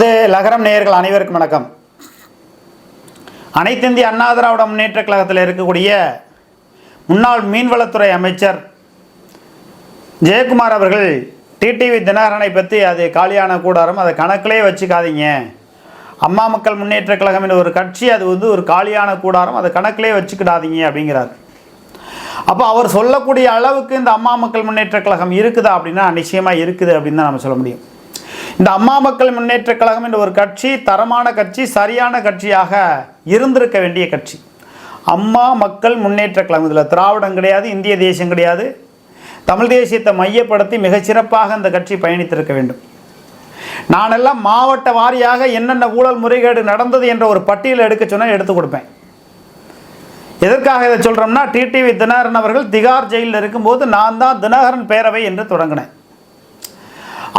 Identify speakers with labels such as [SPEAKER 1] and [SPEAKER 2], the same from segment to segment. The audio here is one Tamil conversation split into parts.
[SPEAKER 1] இது லகரம் நேயர்கள் அனைவருக்கும் வணக்கம். அனைத்திந்திய அண்ணா திராவிட முன்னேற்ற கழகத்தில் இருக்கக்கூடிய முன்னாள் மீன்வளத்துறை அமைச்சர் ஜெயக்குமார் அவர்கள் டிடிவி தினகரனை பற்றி அது காலியான கூடாரம். அதை கணக்கிலே வச்சுக்காதீங்க. அம்மா மக்கள் முன்னேற்ற கழகம் என்ற ஒரு கட்சி அது வந்து ஒரு காலியான கூடாரம். அதை கணக்கிலே வச்சுக்கிடாதீங்க அப்படிங்கிறார். அப்போ அவர் சொல்லக்கூடிய அளவுக்கு இந்த அம்மா மக்கள் முன்னேற்ற கழகம் இருக்குதா அப்படின்னா நிச்சயமாக இருக்குது அப்படின்னு தான் நம்ம சொல்ல முடியும். இந்த அம்மா மக்கள் முன்னேற்ற கழகம் என்ற ஒரு கட்சி தரமான கட்சி சரியான கட்சியாக இருந்திருக்க வேண்டிய கட்சி. அம்மா மக்கள் முன்னேற்ற கழகம். இதில் திராவிடம் கிடையாது இந்திய தேசம் கிடையாது. தமிழ் தேசியத்தை மையப்படுத்தி மிகச்சிறப்பாக இந்த கட்சி பயணித்திருக்க வேண்டும். நானெல்லாம் மாவட்ட வாரியாக என்னென்ன ஊழல் முறைகேடு நடந்தது என்ற ஒரு பட்டியல் எடுக்க சொன்னால் எடுத்து கொடுப்பேன். எதற்காக இதை சொல்கிறோம்னா டிடிவி தினகரன் அவர்கள் திகார் ஜெயிலில் இருக்கும்போது நான் தான் தினகரன் பேரவை என்று தொடங்கினேன்.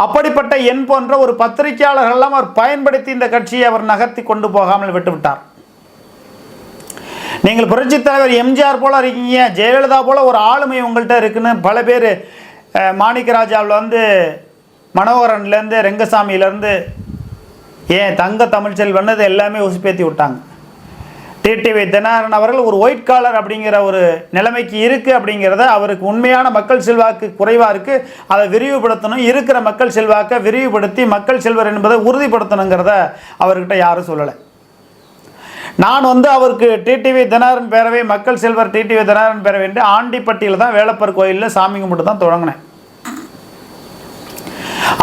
[SPEAKER 1] அப்படிப்பட்ட எண் போன்ற ஒரு பத்திரிகையாளர்களெல்லாம் அவர் பயன்படுத்தி இந்த கட்சியை அவர் நகர்த்தி கொண்டு போகாமல் விட்டுவிட்டார். நீங்கள் புரட்சித் தலைவர் எம்ஜிஆர் போல இருக்கீங்க ஜெயலலிதா போல ஒரு ஆளுமை உங்கள்கிட்ட இருக்குன்னு பல பேர் மாணிக்கராஜாவில் வந்து மனோகரன்லேருந்து ரெங்கசாமியிலேருந்து ஏன் தங்க தமிழ்ச்செல்வன் அது எல்லாமே உசுப்பேற்றி விட்டாங்க. டிடிவி தினகரன் அவர்கள் ஒரு ஒயிட் காலர் அப்படிங்கிற ஒரு நிலைமைக்கு இருக்குது அப்படிங்கிறத அவருக்கு உண்மையான மக்கள் செல்வாக்கு குறைவாக இருக்குது அதை விரிவுபடுத்தணும். இருக்கிற மக்கள் செல்வாக்கை விரிவுபடுத்தி மக்கள் செல்வர் என்பதை உறுதிப்படுத்தணுங்கிறத அவர்கிட்ட யாரும் சொல்லலை. நான் வந்து அவருக்கு டிடிவி தினகரன் பேரவை மக்கள் செல்வர் டிடிவி தினகரன் பேரவை என்று ஆண்டிப்பட்டியில் தான் வேலப்பர் கோயிலில் சாமி கும்பிட்டு தான் தொடங்கினேன்.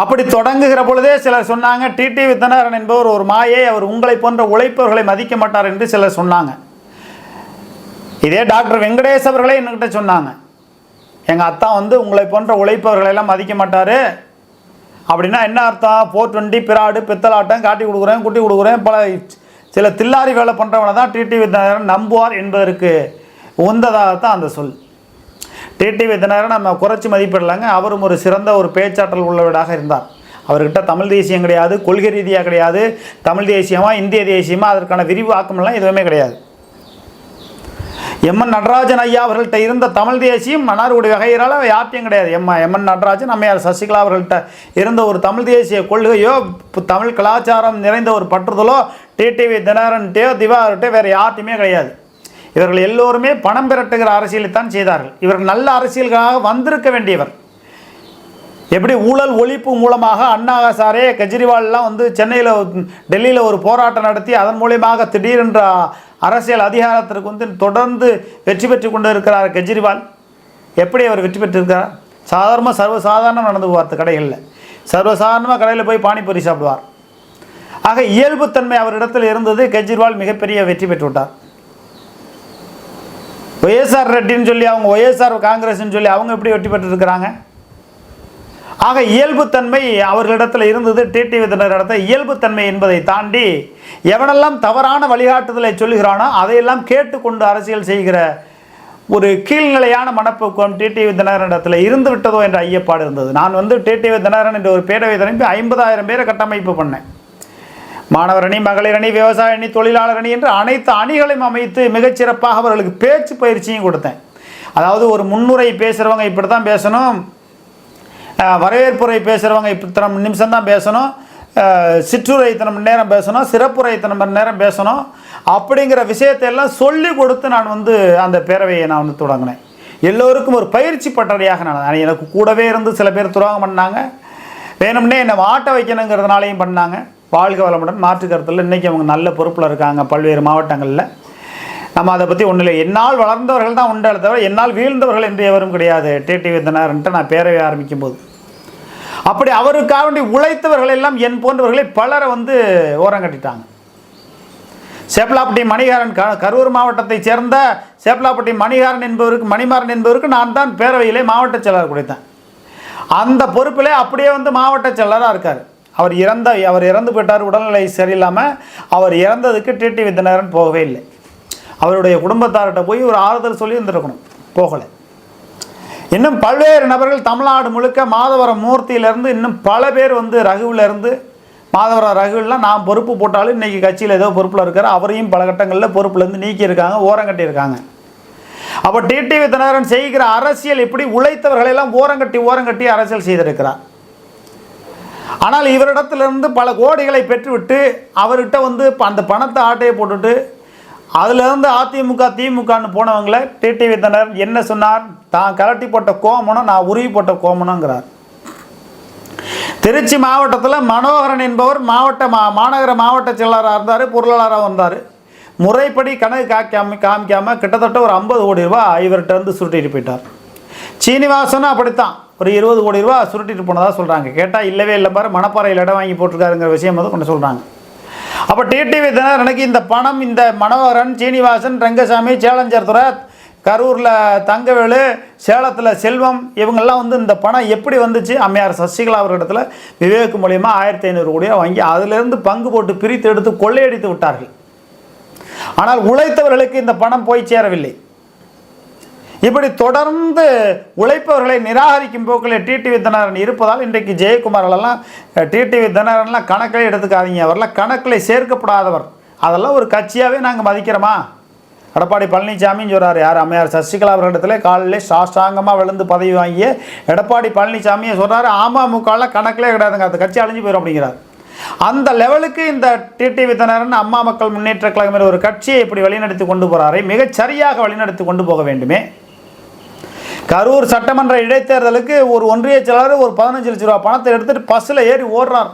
[SPEAKER 1] அப்படி தொடங்குகிற பொழுதே சிலர் சொன்னாங்க டிடி வித்தனாரன் என்பவர் ஒரு மாயை அவர் உங்களை போன்ற உழைப்பவர்களை மதிக்க மாட்டார் என்று சிலர் சொன்னாங்க. இதே டாக்டர் வெங்கடேஷ் அவர்களே என்கிட்ட சொன்னாங்க எங்கள் அத்தா வந்து உங்களை போன்ற உழைப்பவர்களை எல்லாம் மதிக்க மாட்டார். அப்படின்னா என்ன அர்த்தம்? ஃபோர் டுவெண்ட்டி பிராடு பித்தலாட்டம் காட்டி கொடுக்குறேன் குட்டி கொடுக்குறேன் பல சில தில்லாரி வேலை பண்ணுறவனை தான் டிடி வித்தனாரன் நம்புவார் என்பதற்கு உந்ததாகத்தான் அந்த சொல். டிடிவி தினகரன் நம்ம குறைச்சி மதிப்பிடலாங்க. அவரும் ஒரு சிறந்த ஒரு பேச்சாற்றல் உள்ளவராக இருந்தார். அவர்கிட்ட தமிழ் தேசியம் கிடையாது கொள்கை ரீதியாக கிடையாது. தமிழ் தேசியமாக இந்திய தேசியமாக அதற்கான விரிவாக்கமெல்லாம் எதுவுமே கிடையாது. எம்என் நடராஜன் ஐயா அவர்கள்ட்ட இருந்த தமிழ் தேசியம் மன்னார்குடி வகையிறால் யார்ட்டையும் கிடையாது. எம். எம்என் நடராஜன் அம்மையார் சசிகலா அவர்கள்ட்ட இருந்த ஒரு தமிழ் தேசிய கொள்கையோ தமிழ் கலாச்சாரம் நிறைந்த ஒரு பற்றுதலோ டிடிவி தினகரன்ட்டையோ திவாகர்கிட்டயோ வேறு யார்ட்டையுமே கிடையாது. இவர்கள் எல்லோருமே பணம் பிரட்டுகிற அரசியலைத்தான் செய்தார்கள். இவர்கள் நல்ல அரசியலுக்காக வந்திருக்க வேண்டியவர். எப்படி ஊழல் ஒழிப்பு மூலமாக அண்ணா சாரே கெஜ்ரிவால்லாம் வந்து சென்னையில் டெல்லியில் ஒரு போராட்டம் நடத்தி அதன் மூலியமாக திடீரென்ற அரசியல் அதிகாரத்திற்கு வந்து தொடர்ந்து வெற்றி பெற்று கொண்டு இருக்கிறார் கெஜ்ரிவால். எப்படி அவர் வெற்றி பெற்றிருக்கிறார்? சாதாரணமாக சர்வசாதாரணம் நடந்து போவார் கடைகளில். சர்வசாதாரணமாக கடையில் போய் பானிபூரி சாப்பிடுவார். ஆக இயல்புத்தன்மை அவரிடத்தில் இருந்தது கெஜ்ரிவால் மிகப்பெரிய வெற்றி பெற்று விட்டார் ஒய்எஸ்ஆர் ரெட்டின்னு சொல்லி அவங்க ஒய்எஸ்ஆர் காங்கிரஸ்ன்னு சொல்லி அவங்க எப்படி வெற்றி பெற்றிருக்கிறாங்க? ஆக இயல்புத்தன்மை அவர்களிடத்தில் இருந்தது டிடிவி இடத்துல இயல்புத்தன்மை என்பதை தாண்டி எவனெல்லாம் தவறான வழிகாட்டுதலை சொல்லுகிறானோ அதையெல்லாம் கேட்டுக்கொண்டு அரசியல் செய்கிற ஒரு கீழ்நிலையான மனப்போக்கம் டிடிவி தினகரனிடத்தில் இருந்து விட்டதோ என்ற ஐயப்பாடு இருந்தது. நான் வந்து டிடிவி தினகரன் என்ற ஒரு பேரவை திரும்பி ஐம்பதாயிரம் பேரை கட்டமைப்பு பண்ணேன். மாணவர் அணி மகளிர் அணி விவசாய அணி தொழிலாளர் அணி என்று அனைத்து அணிகளையும் அமைத்து மிகச்சிறப்பாக அவர்களுக்கு பேச்சு பயிற்சியும் கொடுத்தேன். அதாவது ஒரு முன்னுரை பேசுகிறவங்க இப்படி தான் பேசணும் வரவேற்புரை பேசுகிறவங்க இத்தனை நிமிஷம் தான் பேசணும் சிற்றுரை இத்தனை மணி நேரம் பேசணும். சிறப்புரை இத்தனை மணி நேரம் பேசணும். அப்படிங்கிற விஷயத்தை எல்லாம் சொல்லி கொடுத்து நான் வந்து அந்த பேரவையை நான் வந்து தொடங்கினேன். எல்லோருக்கும் ஒரு பயிற்சி பட்டறையாக நான் நான் எனக்கு கூடவே இருந்து சில பேர் துரோகம் பண்ணாங்க. வேணும்னே என்னை மாட்ட வைக்கணுங்கிறதுனாலையும் பண்ணாங்க. வாழ்க வளமுடன். மாற்று கருத்தில் இன்றைக்கி அவங்க நல்ல பொறுப்பில் இருக்காங்க பல்வேறு மாவட்டங்களில். நம்ம அதை பற்றி ஒன்றும் இல்லை என்னால் வளர்ந்தவர்கள் தான் உண்டால் தவிர என்னால் வீழ்ந்தவர்கள் என்று எவரும் கிடையாது. டிடிவி விந்தனார்ன்ட்டு நான் பேரவை ஆரம்பிக்கும் போது அப்படி அவருக்காக வேண்டி உழைத்தவர்கள் எல்லாம் என் போன்றவர்களை பலரை வந்து ஓரம் கட்டிட்டாங்க. சேப்பலாப்பட்டி மணிகாரன் க கரூர் மாவட்டத்தைச் சேர்ந்த சேப்பலாப்பட்டி மணிகாரன் என்பவருக்கு மணிமாறன் என்பவருக்கு நான் தான் பேரவையிலே மாவட்ட செயலாளர் கொடுத்தேன். அந்த பொறுப்பிலே அப்படியே வந்து மாவட்ட செயலராக இருக்கார். அவர் இறந்த அவர் இறந்து போயிட்டார் உடல்நிலை சரியில்லாமல் அவர் இறந்ததுக்கு டிடி வித்யநாதன் போகவே இல்லை. அவருடைய குடும்பத்தார்கிட்ட போய் ஒரு ஆறுதல் சொல்லி இருந்திருக்கணும். போகலை. இன்னும் பல்வேறு நபர்கள் தமிழ்நாடு முழுக்க மாதவரம் மூர்த்தியிலேருந்து இன்னும் பல பேர் வந்து ரகுவில் இருந்து மாதவரம் ரகுவிலாம் நான் பொறுப்பு போட்டாலும் இன்றைக்கி கட்சியில் ஏதோ பொறுப்பில் இருக்கார். அவரையும் பல கட்டங்களில் பொறுப்புலேருந்து நீக்கியிருக்காங்க ஓரங்கட்டியிருக்காங்க அப்போ டிடிவி தினகரன் செய்கிற அரசியல் இப்படி உழைத்தவர்களெல்லாம் ஓரங்கட்டி ஓரங்கட்டி அரசியல் செய்திருக்கிறார். ஆனால் இவரிடத்திலிருந்து பல கோடிகளை பெற்றுவிட்டு அவர்கிட்ட வந்து ப- அந்த பணத்தை ஆட்டையை போட்டுட்டு அதிலிருந்து அதிமுக திமுகன்னு போனவங்கள டிடிவி தனர் என்ன சொன்னார்? தான் கலட்டி போட்ட கோமனம் நான் உருவி போட்ட கோமனங்கிறார். திருச்சி மாவட்டத்தில் மனோகரன் என்பவர் மாவட்ட மா மாநகர மாவட்ட செயலாளராக இருந்தார் பொருளாளராக வந்தார் முறைப்படி கணக்கு காக்காம காமிக்காமல் கிட்டத்தட்ட ஒரு ஐம்பது கோடி ரூபாய் இவர்கிட்ட இருந்து சுருட்டிட்டு போயிட்டார். சீனிவாசனும் அப்படித்தான். ஒரு இருபது கோடி ரூபா சுருட்டிட்டு போனதாக சொல்கிறாங்க கேட்டால் இல்லவே இல்லை பாரு மணப்பாறையில் இடம் வாங்கி போட்டிருக்காருங்கிற விஷயம் வந்து கொண்டு சொல்கிறாங்க அப்போ டிடிவி தினகரனுக்கு இந்த பணம் இந்த மனோகரன் சீனிவாசன் ரங்கசாமி சேலஞ்சர் துறை கரூரில் தங்கவேலு சேலத்தில் செல்வம் இவங்கெல்லாம் வந்து இந்த பணம் எப்படி வந்துச்சு? அம்மையார் சசிகலா அவர்களிடத்தில் விவேக் மூலியமாக ஆயிரத்தி ஐநூறு கோடியாக வாங்கி அதிலிருந்து பங்கு போட்டு பிரித்து எடுத்து கொள்ளையடித்து விட்டார்கள். ஆனால் உழைத்தவர்களுக்கு இந்த பணம் போய் சேரவில்லை. இப்படி தொடர்ந்து உழைப்பவர்களை நிராகரிக்கும் போக்கில் டிடிவி தினகரன் இருப்பதால் இன்றைக்கு ஜெயக்குமாரெல்லாம் டிடிவி தினகரன்லாம் கணக்கில் எடுத்துக்காதீங்க. அவரெல்லாம் கணக்கில் சேர்க்கப்படாதவர். அதெல்லாம் ஒரு கட்சியாகவே நாங்கள் மதிக்கிறோமா? எடப்பாடி பழனிசாமின்னு சொல்கிறார் யார்? அம்மையார் சசிகலா அவர்களிடத்தில் காலையில் சாஷ்டாங்கமாக விழுந்து பதவி வாங்கிய எடப்பாடி பழனிசாமியை சொல்கிறாரு அமமுகலாம் கணக்கிலே கிடையாதுங்க. அந்த கட்சி அழிஞ்சு போயிடும் அப்படிங்கிறார். அந்த லெவலுக்கு இந்த டிடிவி தினகரன் அம்மா மக்கள் முன்னேற்ற கழகம் ஒரு கட்சியை இப்படி வழிநடத்தி கொண்டு போகிறாரே மிகச்சரியாக வழிநடத்தி கொண்டு போக வேண்டுமே. கரூர் சட்டமன்ற இடைத்தேர்தலுக்கு ஒரு ஒன்றிய செயலாளர் ஒரு பதினஞ்சு லட்ச ரூபா பணத்தை எடுத்துட்டு பஸ்ஸில் ஏறி ஓடுறார்.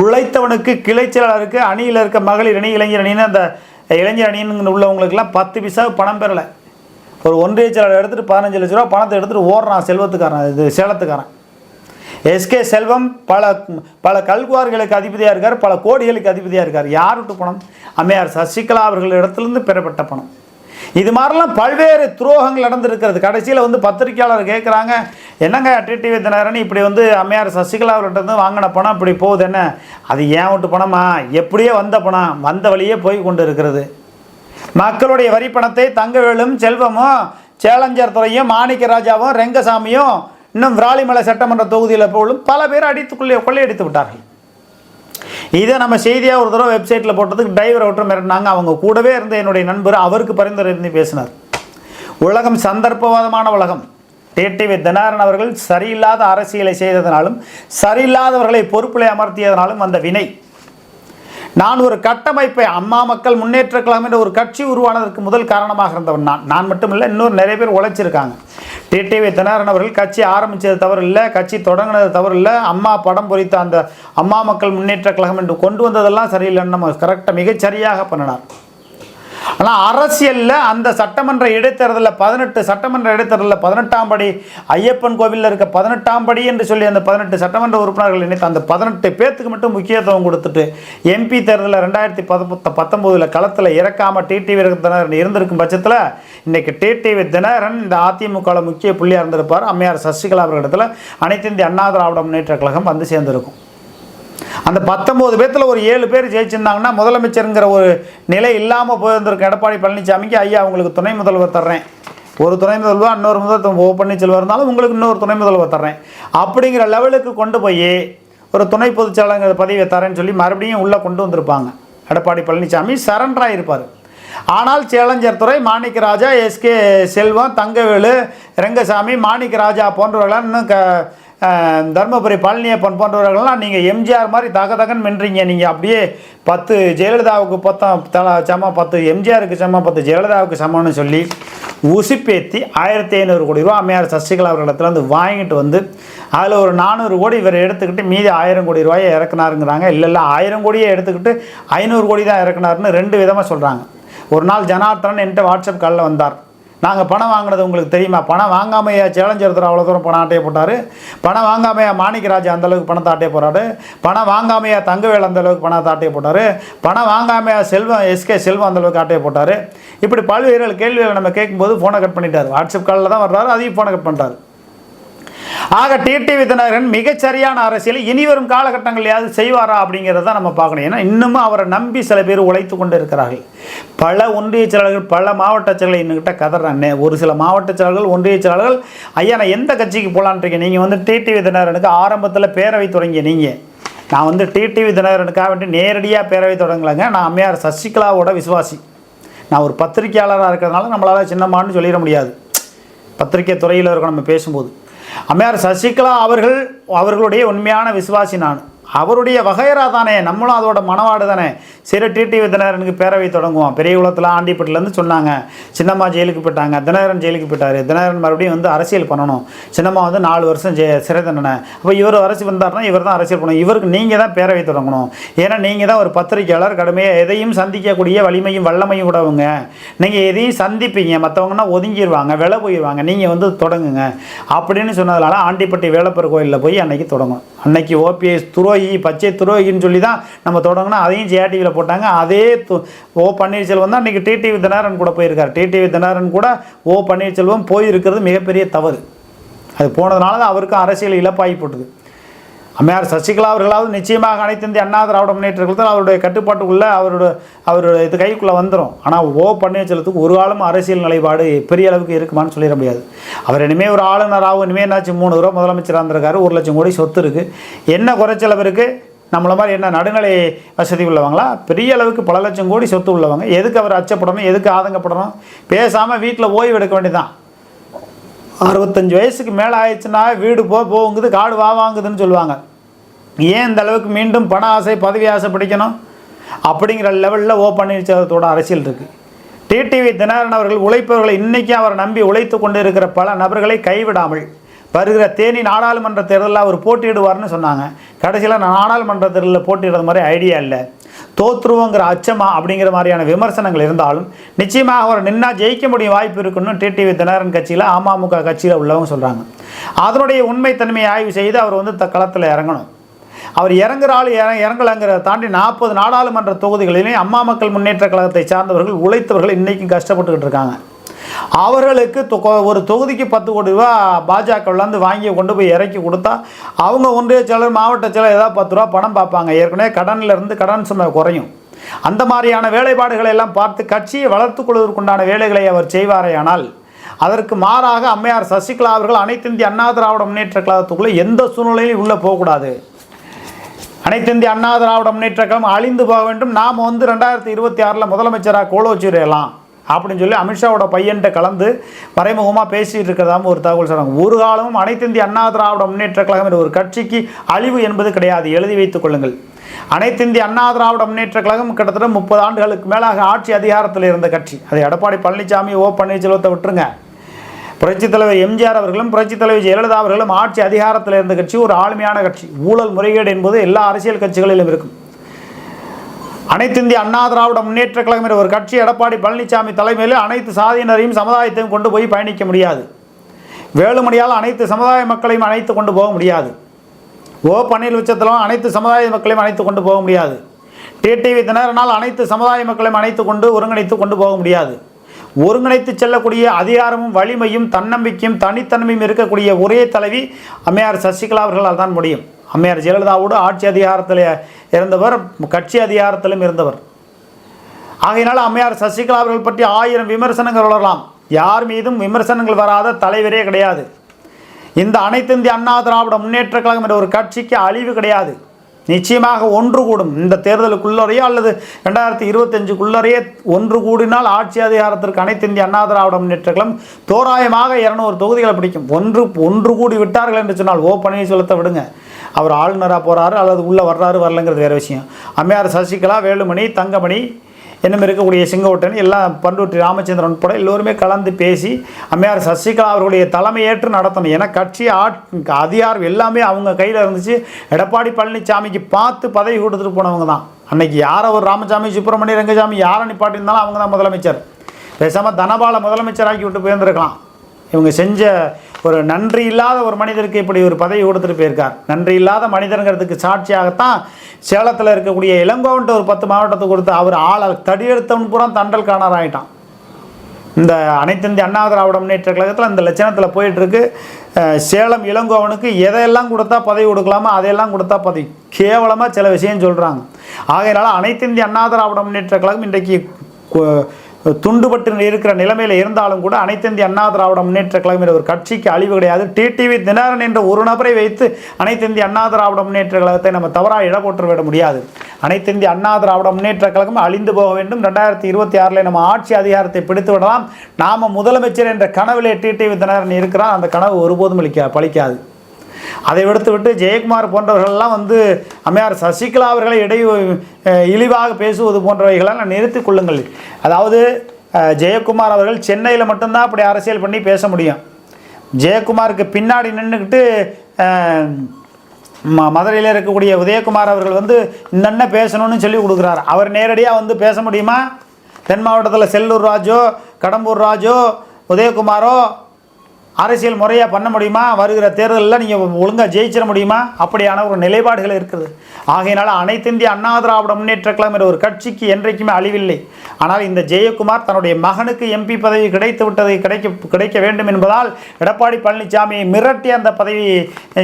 [SPEAKER 1] உழைத்தவனுக்கு கிளை செயலாளருக்கு அணியில் இருக்க மகளிர் அணி இளைஞர் அணின்னு அந்த இளைஞர் அணின்னு உள்ளவங்களுக்கெல்லாம் பத்து பைசா பணம் பெறலை. ஒரு ஒன்றிய செயலாளர் எடுத்துகிட்டு பதினஞ்சு லட்ச ரூபா பணத்தை எடுத்துகிட்டு ஓடுறான் செல்வத்துக்காரன் இது சேலத்துக்காரன். எஸ்கே செல்வம் பல பல கல்குவார்களுக்கு அதிபதியாக இருக்கார் பல கோடிகளுக்கு அதிபதியாக இருக்கார். யார் விட்டு பணம்? அம்மையார் சசிகலா அவர்கள் இடத்துலேருந்து பெறப்பட்ட பணம். இது மாதிரிலாம் பல்வேறு துரோகங்கள் நடந்திருக்கிறது. கடைசியில் வந்து பத்திரிக்கையாளர் கேட்குறாங்க என்னங்க டிடிவி தினகரன் இப்படி வந்து அம்மையார் சசிகலா அவர்கிட்ட இருந்து வாங்கின பணம் இப்படி போகுது என்ன? அது ஏன் விட்டு பணமா? எப்படியே வந்த பணம் வந்த வழியே போய் கொண்டு இருக்கிறது மக்களுடைய வரி பணத்தை தங்கவேலும் செல்வமும் சேலஞ்சர் துறையும் மாணிக்க ராஜாவும் ரெங்கசாமியும் இன்னும் விராலிமலை சட்டமன்ற தொகுதியில் போலும் பல பேர் அடித்துக்குள்ளே கொள்ளையடித்து விட்டார்கள். இதை நம்ம செய்தியாக ஒரு தடவை வெப்சைட்டில் போட்டதுக்கு டிரைவரை விட்டு மிரட்டினாங்க. அவங்க கூடவே இருந்த என்னுடைய நண்பர் அவருக்கு பரிந்துரை இருந்து பேசினார். உலகம் சந்தர்ப்பவாதமான உலகம். டிடிவி தினாரன் அவர்கள் சரியில்லாத அரசியலை செய்ததனாலும் சரியில்லாதவர்களை பொறுப்பில் அமர்த்தியதனாலும் அந்த வினை. நான் ஒரு கட்டமைப்பை அம்மா மக்கள் முன்னேற்ற கழகம் என்ற ஒரு கட்சி உருவானதற்கு முதல் காரணமாக இருந்தவன் நான். நான் மட்டுமில்லை இன்னொரு நிறைய பேர் உழைச்சிருக்காங்க. டிடிவி தினகரன் அவர்கள் கட்சி ஆரம்பித்தது தவறு இல்லை கட்சி தொடங்கினது தவறு இல்லை அம்மா படம் பொறித்த அந்த அம்மா மக்கள் முன்னேற்ற கழகம் என்று கொண்டு வந்ததெல்லாம் சரியில்லைன்னு நம்ம கரெக்டாக மிகச்சரியாக பண்ணினார். ஆனால் அரசியலில் அந்த சட்டமன்ற இடைத்தேர்தலில் பதினெட்டு சட்டமன்ற இடைத்தேர்தலில் பதினெட்டாம் படி ஐயப்பன் கோவிலில் இருக்க பதினெட்டாம் படி என்று சொல்லி அந்த பதினெட்டு சட்டமன்ற உறுப்பினர்கள் இணைத்து அந்த பதினெட்டு பேத்துக்கு மட்டும் முக்கியத்துவம் கொடுத்துட்டு எம்பி தேர்தலில் ரெண்டாயிரத்தி பத்து பத்தொம்போதில் களத்தில் இறக்காமல் டிடிவி தினகரன் இருந்திருக்கும் பட்சத்தில் இன்றைக்கி டிடிவி தினகரன் இந்த அதிமுகவில் முக்கிய புள்ளியாக இருந்திருப்பார். அம்மையார் சசிகலா அவர்களிடத்தில் அனைத்து இந்திய அண்ணா திராவிட முன்னேற்ற கழகம் வந்து சேர்ந்திருக்கும். அந்த பத்தொம்போது பேர்த்தில் ஒரு ஏழு பேர் ஜெயிச்சிருந்தாங்கன்னா முதலமைச்சருங்கிற ஒரு நிலை இல்லாமல் போயிருந்திருக்கும். எடப்பாடி பழனிசாமிக்கு ஐயா உங்களுக்கு துணை முதல்வர் தர்றேன். ஒரு துணை முதல்வர் இன்னொரு முதல்வர் ஓ பன்னீர்செல்வம் இருந்தாலும் உங்களுக்கு இன்னொரு துணை முதல்வர் தர்றேன். அப்படிங்கிற லெவலுக்கு கொண்டு போய் ஒரு துணை பொதுச்செயலாளர் பதவியை தரேன்னு சொல்லி மறுபடியும் உள்ளே கொண்டு வந்திருப்பாங்க. எடப்பாடி பழனிசாமி சரண்டராக இருப்பார். ஆனால் சேலஞ்சர் துறை மாணிக்க ராஜா எஸ்கே செல்வம் தங்கவேலு ரெங்கசாமி மாணிக்க ராஜா போன்றவர்களாம் இன்னும் க தர்மபுரி பழனியப்பன் போன்றவர்கள்லாம் நீங்கள் எம்ஜிஆர் மாதிரி தக தகன்னு மின்றீங்க நீங்கள் அப்படியே பத்து ஜெயலலிதாவுக்கு பத்தம் தல சம பத்து எம்ஜிஆருக்கு சம பத்து ஜெயலலிதாவுக்கு சமம்னு சொல்லி உசுப்பேத்தி ஆயிரத்தி ஐநூறு கோடி ரூபா அம்மையார் சசிகலா அவர்களிடத்துல வந்து வாங்கிட்டு வந்து அதில் ஒரு நானூறு கோடி இவர் எடுத்துக்கிட்டு மீதி ஆயிரம் கோடி ரூபாயை இறக்குனாருங்கிறாங்க. இல்லை இல்லை ஆயிரம் கோடியே எடுத்துக்கிட்டு ஐநூறு கோடி தான் இறக்குனாருன்னு ரெண்டு விதமாக சொல்கிறாங்க ஒரு நாள் ஜனார்த்தன் என்கிட்ட வாட்ஸ்அப் காலில் வந்தார். நாங்கள் பணம் வாங்கினது உங்களுக்கு தெரியுமா? பணம் வாங்காமையா சேலஞ்சர் அவ்வளோ தூரம் பணம் ஆட்டையை போட்டார். பணம் வாங்காமையா மாணிக்கராஜ் அந்தளவுக்கு பணத்தை ஆட்டையை போகிறாரு பணம் வாங்காமையா தங்கவேல் அந்த அளவுக்கு பணத்தை ஆட்டையை போட்டார். பணம் வாங்காமையா செல்வம் எஸ்கே செல்வம் அந்த அளவுக்கு ஆட்டையை போட்டார். இப்படி பல்வேறு கேள்விகளை நம்ம கேட்கும்போது ஃபோனை கட் பண்ணிட்டார். வாட்ஸ்அப் காலில் தான் வர்றாரு அதையும் ஃபோனை கட் பண்ணுறாரு ஆக டிடிவி தினகரன் மிகச்சரியான அரசியலை. இனி வரும் காலகட்டங்களையாவது செய்வாரா அப்படிங்கிறத நம்ம பார்க்கணும். ஏன்னா இன்னமும் அவரை நம்பி சில பேர் உழைத்து கொண்டு இருக்கிறார்கள் பல ஒன்றிய செயலாளர்கள் பல மாவட்ட செயலர்கள் என்கிட்ட கதறானே ஒரு சில மாவட்ட செயலாளர்கள் ஒன்றிய செயலாளர்கள் ஐயா நான் எந்த கட்சிக்கு போகலான்ட்டு நீங்கள் வந்து டிடிவி தினகரனுக்கு ஆரம்பத்தில் பேரவை தொடங்கிய நீங்கள் நான் வந்து டிடிவி தினகரனுக்காக வேண்டி நேரடியாக பேரவை தொடங்கலைங்க. நான் அம்மையார் சசிகலாவோட விசுவாசி. நான் ஒரு பத்திரிக்கையாளராக இருக்கிறதுனால நம்மளால் சின்னம்மான்னு சொல்லிட முடியாது. பத்திரிக்கை துறையில் இருக்க நம்ம பேசும்போது. அம்மையார் சசிகலா அவர்கள் அவர்களுடைய உண்மையான விசுவாசி நான். அவருடைய வகையரா தானே நம்மளும் அதோட மனவாடு தானே. சரி டிடிவி தினகரனுக்கு பேரவை தொடங்குவோம். பெரிய குளத்தில் ஆண்டிப்பட்டிலேருந்து சொன்னாங்க. சின்னம்மா ஜெயிலுக்கு போயிட்டாங்க. தினகரன் ஜெயிலுக்கு போயிட்டார். தினகரன் மறுபடியும் வந்து அரசியல் பண்ணணும். சின்னம்மா வந்து நாலு வருஷம் ஜெ சிறை தண்டனை. அப்போ இவர் அரசு வந்தார்னா இவர் தான் அரசியல் பண்ணணும். இவருக்கு நீங்கள் தான் பேரவை தொடங்கணும். ஏன்னா நீங்கள் தான் ஒரு பத்திரிக்கையாளர் கடுமையாக எதையும் சந்திக்கக்கூடிய வலிமையும் வல்லமையும் உடவுங்க நீங்கள் எதையும் சந்திப்பீங்க. மற்றவங்கன்னா ஒதுங்கிடுவாங்க விலை போயிடுவாங்க. நீங்கள் வந்து தொடங்குங்க. அப்படின்னு சொன்னதுனால ஆண்டிப்பட்டி வேலப்பர் கோயிலில் போய் அன்னைக்கு தொடங்கும் அன்னைக்கு ஓபிஎஸ் துரோகி பச்சை துரோகின்னு சொல்லி தான் நம்ம தொடங்கினா அதையும் ஜேடிவியில் போட்டாங்க. அதே து- ஓ பன்னீர்செல்வம் தான் அன்றைக்கி டிடிவி தினாரன் கூட போயிருக்கார். டிடிவி தினாரன் கூட ஓ பன்னீர்செல்வம் போயிருக்கிறது மிகப்பெரிய தவறு. அது போனதுனால தான் அவருக்கும் அரசியல் இழப்பாகி போட்டுது. அம்மையார் சசிகலா அவர்களாவது நிச்சயமாக அனைத்து இந்திய அண்ணா திராவிட முன்னேற்ற கழகத்தில் அவருடைய கட்டுப்பாட்டுக்குள்ளே அவரோட அவரோட இது கைக்குள்ளே வந்துடும் ஆனால் ஓ பன்னீர்செல்வத்துக்கு ஒரு காலம் அரசியல் நிலைப்பாடு பெரிய அளவுக்கு இருக்குமான்னு சொல்லிட முடியாது. அவர் இனிமேல் ஒரு ஆளுநராகவும் இனிமேல் என்னாச்சு மூணு ரூபா முதலமைச்சராக இருந்திருக்காரு. ஒரு லட்சம் கோடி சொத்து இருக்குது என்ன குறைச்சல் அவருக்கு நம்மள மாதிரி என்ன நடுநிலை வசதி உள்ளவங்களா? பெரிய அளவுக்கு பல லட்சம் கோடி சொத்து உள்ளவங்க. எதுக்கு அவர் அச்சப்படணும்? எதுக்கு ஆதங்கப்படணும்? பேசாமல் வீட்டில் ஓய்வு எடுக்க வேண்டியதான் அறுபத்தஞ்சு வயசுக்கு மேலே ஆயிடுச்சுன்னா வீடு போ போங்குது காடு வா வாங்குதுன்னு சொல்லுவாங்க. ஏன் இந்த அளவுக்கு மீண்டும் பண ஆசை பதவி ஆசை பிடிக்கணும்? அப்படிங்கிற லெவலில் ஓ பன்னீர்செல்வத்தோட அரசியல் இருக்குது டிடிவி தினகரன் அவர்கள் உழைப்பவர்களை இன்றைக்கி அவரை நம்பி உழைத்து கொண்டு இருக்கிற பல நபர்களை கைவிடாமல் வருகிற தேனி நாடாளுமன்ற தேர்தலில் அவர் போட்டியிடுவார்னு சொன்னாங்க. கடைசியில் நாடாளுமன்ற தேர்தலில் போட்டியிடுறது மாதிரி ஐடியா இல்லை. தோற்றுருவோங்கிற அச்சமா அப்படிங்கிற மாதிரியான விமர்சனங்கள் இருந்தாலும் நிச்சயமாக அவர் நின்னா ஜெயிக்க முடியும் வாய்ப்பு இருக்குன்னு டிடிவி தினகரன் கட்சியில் அமமுக கட்சியில் உள்ளவங்க சொல்கிறாங்க அதனுடைய உண்மைத்தன்மையை ஆய்வு செய்து அவர் வந்து த களத்தில் இறங்கணும். அவர் இறங்குற ஆள் இற இறங்கலைங்கிறத தாண்டி நாற்பது நாடாளுமன்ற தொகுதிகளிலேயும் அம்மா மக்கள் முன்னேற்ற கழகத்தை சார்ந்தவர்கள் உழைத்தவர்கள் இன்றைக்கும் கஷ்டப்பட்டுக்கிட்டு இருக்காங்க. அவர்களுக்கு தொ- ஒரு தொகுதிக்கு பத்து கோடி ரூபா பாஜகவிலேருந்து வாங்கி கொண்டு போய் இறக்கி கொடுத்தா அவங்க ஒன்றிய செயலர் மாவட்ட செயலர் ஏதாவது பத்து ரூபா பணம் பார்ப்பாங்க. ஏற்கனவே கடனில் இருந்து கடன் சுமை குறையும். அந்த மாதிரியான வேலைப்பாடுகளை எல்லாம் பார்த்து கட்சியை வளர்த்துக் கொள்வதற்குண்டான வேலைகளை அவர் செய்வாரேயானால் அதற்கு மாறாக அம்மையார் சசிகலா அவர்கள் அனைத்து இந்திய அண்ணா திராவிட முன்னேற்ற கழகத்துக்குள்ளே எந்த சூழ்நிலையிலும் உள்ளே போகக்கூடாது. அனைத்து இந்திய அண்ணா திராவிட முன்னேற்ற கழகம் அழிந்து போக வேண்டும். நாம் வந்து ரெண்டாயிரத்தி இருபத்தி ஆறில் முதலமைச்சராக கோலோச்சிடலாம் அப்படின்னு சொல்லி அமித்ஷாவோட பையன்கிட்ட கலந்து மறைமுகமாக பேசிகிட்டு இருக்கிறதாம ஒரு தகவல் சொல்கிறாங்க ஒரு காலமும் அனைத்து இந்திய அண்ணா திராவிட முன்னேற்ற கழகம் என்ற ஒரு கட்சிக்கு அழிவு என்பது கிடையாது. எழுதி வைத்துக் கொள்ளுங்கள். அனைத்து இந்திய அண்ணா திராவிட முன்னேற்ற கழகம் கிட்டத்தட்ட முப்பது ஆண்டுகளுக்கு மேலாக ஆட்சி அதிகாரத்தில் இருந்த கட்சி. அது எடப்பாடி பழனிசாமி ஓ பன்னீர்செல்வத்தை விட்டுருங்க. புரட்சித் தலைவர் எம்ஜிஆர் அவர்களும் புரட்சித் தலைவர் ஜெயலலிதா அவர்களும் ஆட்சி அதிகாரத்தில் இருந்த கட்சி ஒரு ஆளுமையான கட்சி. ஊழல் முறைகேடு என்பது எல்லா அரசியல் கட்சிகளிலும் இருக்கும். அனைத்து இந்திய அண்ணா திராவிட முன்னேற்ற கழகம் என்ற ஒரு கட்சி எடப்பாடி பழனிசாமி தலைமையில் அனைத்து சாதியினரையும் சமுதாயத்தையும் கொண்டு போய் பயணிக்க முடியாது. வேலுமணியால் அனைத்து சமுதாய மக்களையும் அழைத்து கொண்டு போக முடியாது. ஓ பன்னீர்செல்வத்திலும் அனைத்து சமுதாய மக்களையும் அழைத்து கொண்டு போக முடியாது. டிடிவி தினரனால் அனைத்து சமுதாய மக்களையும் அழைத்து கொண்டு ஒருங்கிணைத்து கொண்டு போக முடியாது. ஒருங்கிணைத்து செல்லக்கூடிய அதிகாரமும் வலிமையும் தன்னம்பிக்கையும் தனித்தன்மையும் இருக்கக்கூடிய ஒரே தலைவி அம்மையார் சசிகலா அவர்களால் தான் முடியும். அம்மையார் ஜெயலலிதாவோடு ஆட்சி அதிகாரத்தில் இருந்தவர் கட்சி அதிகாரத்திலும் இருந்தவர். ஆகையினால் அம்மையார் சசிகலா அவர்கள் பற்றி ஆயிரம் விமர்சனங்கள் வளரலாம். யார் மீதும் விமர்சனங்கள் வராத தலைவரே கிடையாது. இந்த அனைத்து இந்திய அண்ணா திராவிட முன்னேற்ற கழகம் என்ற ஒரு கட்சிக்கு அழிவு கிடையாது. நிச்சயமாக ஒன்று கூடும். இந்த தேர்தலுக்குள்ளறையோ அல்லது ரெண்டாயிரத்தி இருபத்தஞ்சுக்குள்ளறையே ஒன்று கூடினால் ஆட்சி அதிகாரத்திற்கு அனைத்து இந்திய அண்ணா திராவிட முன்னேற்ற கழகம் தோராயமாக இரநூறு தொகுதிகளை பிடிக்கும். ஒன்று ஒன்று கூடி விட்டார்கள் என்று சொன்னால் ஓ பன்னீர்செல்வத்தை விடுங்க. அவர் ஆளுநராக போகிறாரு அல்லது உள்ளே வர்றாரு வரலங்கிறது வேறு விஷயம். அம்மையார் சசிகலா வேலுமணி தங்கமணி இன்னும் இருக்கக்கூடிய செங்கோட்டன் எல்லாம் பண்ருட்டி ராமச்சந்திரன் உட்பட எல்லோருமே கலந்து பேசி அம்மையார் சசிகலா அவர்களுடைய தலைமையேற்று நடத்தணும். ஏன்னா கட்சி ஆட் அதிகாரம் எல்லாமே அவங்க கையில் இருந்துச்சு. எடப்பாடி பழனிசாமிக்கு பார்த்து பதவி கொடுத்துட்டு போனவங்க தான். அன்னைக்கு யாரை ஒரு ராமசாமி சுப்பிரமணிய ரங்கசாமி யாரை நிப்பாட்டியிருந்தாலும் அவங்க தான் முதலமைச்சர். பேசாமல் தனபால முதலமைச்சராக்கி விட்டு போயிருந்திருக்கலாம். இவங்க செஞ்ச ஒரு நன்றி இல்லாத ஒரு மனிதருக்கு இப்படி ஒரு பதவி கொடுத்துட்டு போயிருக்கார். நன்றி இல்லாத மனிதனுங்கிறதுக்கு சாட்சியாகத்தான் சேலத்தில் இருக்கக்கூடிய இளங்கோவன்ட்டு ஒரு பத்து மாவட்டத்துக்கு கொடுத்து அவர் ஆளை தடியெடுத்தவன் பூரா தண்டல் காணராயிட்டான். இந்த அனைத்து இந்திய அண்ணா திராவிட முன்னேற்ற கழகத்தில் இந்த லட்சணத்தில் போயிட்டுருக்கு. சேலம் இளங்கோவனுக்கு எதையெல்லாம் கொடுத்தா பதவி கொடுக்கலாமோ அதையெல்லாம் கொடுத்தா பதவி. கேவலமாக சில விஷயம் சொல்கிறாங்க ஆகையினால அனைத்து இந்திய அண்ணா திராவிட முன்னேற்ற கழகம் இன்றைக்கு துண்டுபட்டு இருக்கிற நிலைமையில் இருந்தாலும் கூட அனைத்திந்திய அண்ணா திராவிட முன்னேற்ற கழகம் என்ற ஒரு கட்சிக்கு அழிவு கிடையாது. டிடிவி தினகரன் என்ற ஒரு நபரை வைத்து அனைத்திந்திய அண்ணா திராவிட முன்னேற்ற கழகத்தை நம்ம தவறாக இட விட முடியாது. அனைத்திந்திய அண்ணா திராவிட முன்னேற்ற கழகம் அழிந்து போக வேண்டும். ரெண்டாயிரத்தி இருபத்தி ஆறில் நம்ம ஆட்சி அதிகாரத்தை பிடித்து விடலாம். நாம் முதலமைச்சர் என்ற கனவிலே டிடிவி தினகரன் இருக்கிறான். அந்த கனவு ஒருபோதும் அளிக்க பலிக்காது அதை விடுத்து விட்டு ஜெயக்குமார் போன்றவர்கள்லாம் வந்து அம்மையார் சசிகலா அவர்களை இடை இழிவாக பேசுவது போன்றவைகளெல்லாம் நிறுத்தி கொள்ளுங்கள். அதாவது ஜெயக்குமார் அவர்கள் சென்னையில் மட்டும்தான் அப்படி அரசியல் பண்ணி பேச முடியும். ஜெயக்குமாருக்கு பின்னாடி நின்றுக்கிட்டு ம மதுரையில் இருக்கக்கூடிய உதயகுமார் அவர்கள் வந்து இன்னென்ன பேசணும்னு சொல்லி கொடுக்குறாரு. அவர் நேரடியாக வந்து பேச முடியுமா? தென் மாவட்டத்தில் செல்லூர் ராஜோ கடம்பூர் ராஜோ உதயகுமாரோ அரசியல் முறையாக பண்ண முடியுமா? வருகிற தேர்தலில் நீங்கள் ஒழுங்காக ஜெயிச்சிட முடியுமா? அப்படியான ஒரு நிலைப்பாடுகள் இருக்குது. ஆகையினால் அனைத்து இந்திய அண்ணா திராவிட முன்னேற்ற கழகம் என்ற ஒரு கட்சிக்கு என்றைக்குமே அழிவில்லை. ஆனால் இந்த ஜெயக்குமார் தன்னுடைய மகனுக்கு எம்பி பதவி கிடைத்து விட்டது கிடைக்க கிடைக்க வேண்டும் என்பதால் எடப்பாடி பழனிசாமியை மிரட்டி அந்த பதவி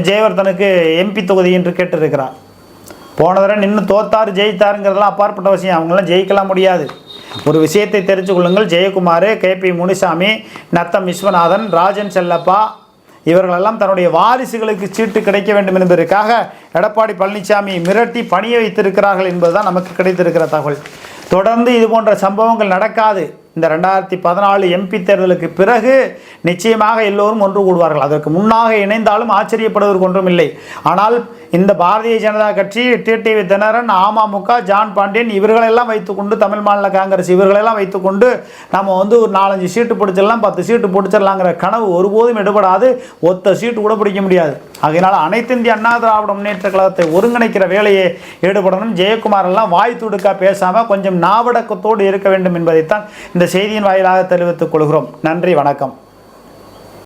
[SPEAKER 1] ஜெயவர்தனுக்கு எம்பி தொகுதி என்று கேட்டிருக்கிறார். போன தடவை நின்று தோத்தார் ஜெயித்தாருங்கிறதெல்லாம் அப்பாற்பட்ட விஷயம். அவங்களாம் ஜெயிக்கலாம் முடியாது. ஒரு விஷயத்தை தெரிஞ்சு கொள்ளுங்கள். ஜெயக்குமார் கே. பி. முனிசாமி நத்தம் விஸ்வநாதன் ராஜன் செல்லப்பா இவர்களெல்லாம் தன்னுடைய வாரிசுகளுக்கு சீட்டு கிடைக்க வேண்டும் என்பதற்காக எடப்பாடி பழனிசாமி மிரட்டி பணிய வைத்திருக்கிறார்கள் என்பதுதான் நமக்கு கிடைத்திருக்கிற தகவல். தொடர்ந்து இது போன்ற சம்பவங்கள் நடக்காது. இந்த ரெண்டாயிரத்தி பதினாலு எம்பி தேர்தலுக்கு பிறகு நிச்சயமாக எல்லோரும் ஒன்று கூடுவார்கள். அதற்கு முன்னாக இணைந்தாலும் ஆச்சரியப்படுவதற்கு ஒன்றும் இல்லை. ஆனால் இந்த பாரதிய ஜனதா கட்சி டிடிவி தினரன் அமமுக ஜான் பாண்டியன் இவர்களெல்லாம் வைத்துக்கொண்டு தமிழ் மாநில காங்கிரஸ் இவர்களெல்லாம் வைத்துக்கொண்டு நம்ம வந்து ஒரு நாலஞ்சு சீட்டு பிடிச்சிடலாம் பத்து சீட்டு பிடிச்சிடலாங்கிற கனவு ஒருபோதும் எடுபடாது. ஒத்த சீட்டு கூட பிடிக்க முடியாது. அதனால் அனைத்து இந்திய அண்ணா திராவிட முன்னேற்ற கழகத்தை ஒருங்கிணைக்கிற வேலையை ஈடுபடணும். ஜெயக்குமார் எல்லாம் வாய் துடுக்கா பேசாமல் கொஞ்சம் நாவடக்கத்தோடு இருக்க வேண்டும் என்பதைத்தான் இந்த செய்தியின் வாயிலாக தெரிவித்துக் கொள்கிறோம். நன்றி வணக்கம்.